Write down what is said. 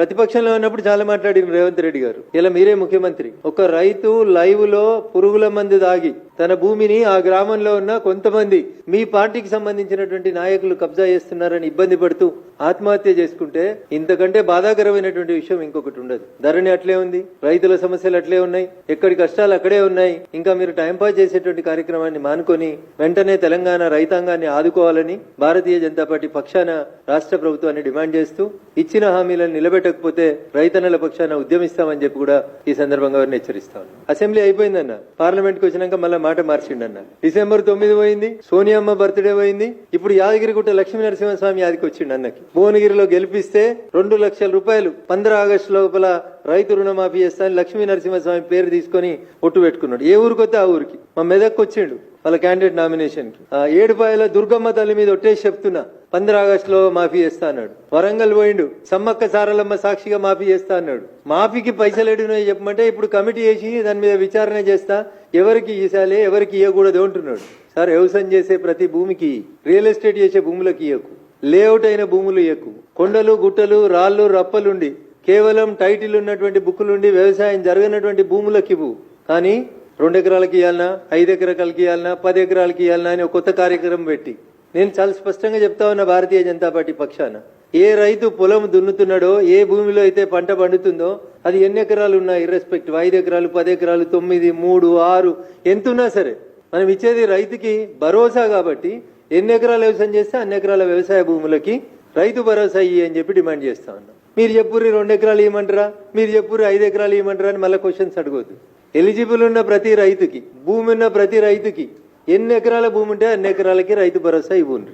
ప్రతిపక్షంలో ఉన్నప్పుడు చాలా మాట్లాడిన రేవంత్ రెడ్డి గారు. ఇలా మీరే ముఖ్యమంత్రి. ఒక రైతు లైవ్లో పురుగుల మందు దాగి తన భూమిని ఆ గ్రామంలో ఉన్న కొంతమంది మీ పార్టీకి సంబంధించినటువంటి నాయకులు కబ్జా చేస్తున్నారని ఇబ్బంది పడుతూ ఆత్మహత్య చేసుకుంటే ఇంతకంటే బాధాకరమైనటువంటి విషయం ఇంకొకటి ఉండదు. ధరణి అట్లే ఉంది రైతుల సమస్యలు అట్లే ఉన్నాయి ఎక్కడి కష్టాలు అక్కడే ఉన్నాయి. ఇంకా మీరు టైంపాస్ చేసేటువంటి కార్యక్రమాన్ని మానుకొని వెంటనే తెలంగాణ రైతాంగాన్ని ఆదుకోవాలని భారతీయ జనతా పార్టీ పక్షాన రాష్ట్ర ప్రభుత్వాన్ని డిమాండ్ చేస్తూ ఇచ్చిన హామీలను నిలబెట్టకపోతే రైతన్నల పక్షాన ఉద్యమిస్తామని చెప్పి కూడా ఈ సందర్భంగా వారిని హెచ్చరిస్తా అసెంబ్లీ అయిపోయిందన్న. పార్లమెంట్కి వచ్చినాక మళ్ళీ మాట మార్చిండన్న. డిసెంబర్ తొమ్మిది పోయింది సోనియమ్మ బర్త్డే పోయింది. ఇప్పుడు యాదగిరిగుట్ట లక్ష్మీ నరసింహస్వామి యాదికి వచ్చిండు అన్నకి. భువనగిరిలో గెలిపిస్తే రెండు లక్షల రూపాయలు. పంద్ర ఆగస్టు లోపల రైతు రుణమాఫీ చేస్తానని లక్ష్మీ నరసింహస్వామి పేరు తీసుకొని ఒట్టు పెట్టుకున్నాడు. ఏ ఊరికి వస్తే ఆ ఊరికి. మా మెదక్కి వచ్చిండు. వాళ్ళ క్యాండిడేట్ నామినేషన్కి. ఏడుపాయల దుర్గమ్మ తల్లి మీద ఒట్టేసి చెప్తున్నా. పంద్ర ఆగస్టు లో మాఫీ చేస్తా అన్నాడు. వరంగల్ పోయిండు. సమ్మక్క సారలమ్మ సాక్షిగా మాఫీ చేస్తా అన్నాడు. మాఫీకి పైసలు ఎడినాయి చెప్పమంటే ఇప్పుడు కమిటీ వేసి దాని మీద విచారణ చేస్తా. ఎవరికి ఇసాలే ఎవరికి ఇవ్వకూడదు అంటున్నాడు. సార్ వ్యవసాయం చేసే ప్రతి భూమికి రియల్ ఎస్టేట్ చేసే భూములకు ఇవ్వకు లేఅవుట్ అయిన భూములు ఇయ్యకు. కొండలు గుట్టలు రాళ్ళు రప్పలుండి. కేవలం టైటిల్ ఉన్నటువంటి బుక్కులుండి వ్యవసాయం జరగనటువంటి భూములకు ఇవ్వు. కానీ రెండు ఎకరాలకి ఇవ్వాలనా ఐదు ఎకరాలకి ఇవ్వాలనా పది ఎకరాలకి ఇవ్వాలనా అని ఒక కొత్త కార్యక్రమం పెట్టి. నేను చాలా స్పష్టంగా చెప్తా ఉన్నా భారతీయ జనతా పార్టీ పక్షాన. ఏ రైతు పొలం దున్నుతున్నాడో ఏ భూమిలో అయితే పంట పండుతుందో అది ఎన్ని ఎకరాలు ఉన్నా ఇర్రెస్పెక్టివ్ ఐదు ఎకరాలు పది ఎకరాలు తొమ్మిది మూడు ఆరు ఎంత ఉన్నా సరే. మనం ఇచ్చేది రైతుకి భరోసా కాబట్టి ఎన్ని ఎకరాలు వ్యవసాయం చేస్తే అన్ని ఎకరాల వ్యవసాయ భూములకి రైతు భరోసా ఇయ్యి అని చెప్పి డిమాండ్ చేస్తా ఉన్నాం. మీరు చెప్పుర్రి రెండు ఎకరాలు ఇవ్వమంటారా మీరు చెప్పుర్రి ఐదు ఎకరాలు ఇవ్వమంటారా అని మళ్ళీ క్వశ్చన్స్ అడగొద్దు. ఎలిజిబుల్ ఉన్న ప్రతి రైతుకి భూమి ఉన్న ప్రతి రైతుకి ఎన్ని ఎకరాల భూమి ఉంటే అన్ని ఎకరాలకి రైతు భరోసా ఇవ్వండి.